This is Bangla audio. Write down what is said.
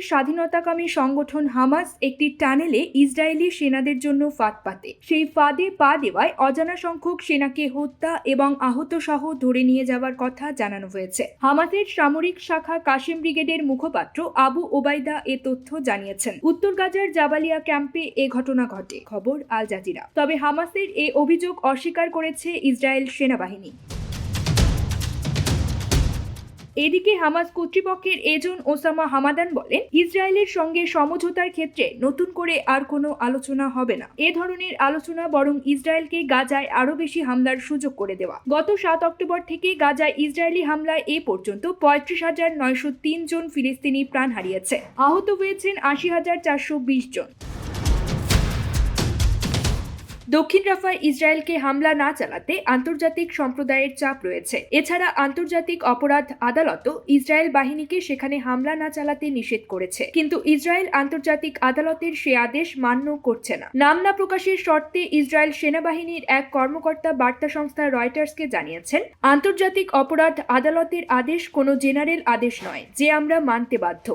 স্বাধীনতাকামী সংগঠন হামাস একটি টানেলে ইসরায়েলি সেনাদের জন্য ফাঁদ পাতে। সেই ফাঁদে পা দেওয়ায় অজানা সংখ্যক সেনাকে হত্যা এবং আহত সহ ধরে নিয়ে যাওয়ার কথা জানানো হয়েছে। হামাসের সামরিক শাখা কাশিম ব্রিগেডের মুখপাত্র আবু ওবায়দা এ তথ্য জানিয়েছেন। উত্তর গাজার জাবালিয়া ক্যাম্পে এ ঘটনা ঘটে। খবর আল জাজিরা। তবে হামাসের এ অভিযোগ অস্বীকার করেছে ইসরায়েল সেনাবাহিনী। এদিকে হামাস কর্তৃপক্ষের এজন ওসামা হামাদান বলেন, ইসরায়েলের সঙ্গে সমঝোতার ক্ষেত্রে নতুন করে আর কোনো আলোচনা হবে না। এ ধরনের আলোচনা বরং ইসরায়েলকে গাজায় আরও বেশি হামলার সুযোগ করে দেওয়া। গত সাত অক্টোবর থেকে গাজায় ইসরায়েলি হামলায় এ পর্যন্ত পঁয়ত্রিশ হাজার নয়শো তিন জন ফিলিস্তিনি প্রাণ হারিয়েছে। আহত হয়েছেন আশি হাজার চারশো বিশ জন। দক্ষিণ রাফায় ইসরায়েলকে হামলা না চালাতে আন্তর্জাতিক সম্প্রদায়ের চাপ রয়েছে। এছাড়া আন্তর্জাতিক অপরাধ আদালতও ইসরায়েল বাহিনীকে সেখানে হামলা না চালাতে নিষেধ করেছে। কিন্তু ইসরায়েল আন্তর্জাতিক আদালতের সে আদেশ মান্য করছে না। নাম না প্রকাশের শর্তে ইসরায়েল সেনাবাহিনীর এক কর্মকর্তা বার্তা সংস্থা রয়টার্সকে জানিয়েছেন, আন্তর্জাতিক অপরাধ আদালতের আদেশ কোনো জেনারেল আদেশ নয়, যে আমরা মানতে বাধ্য।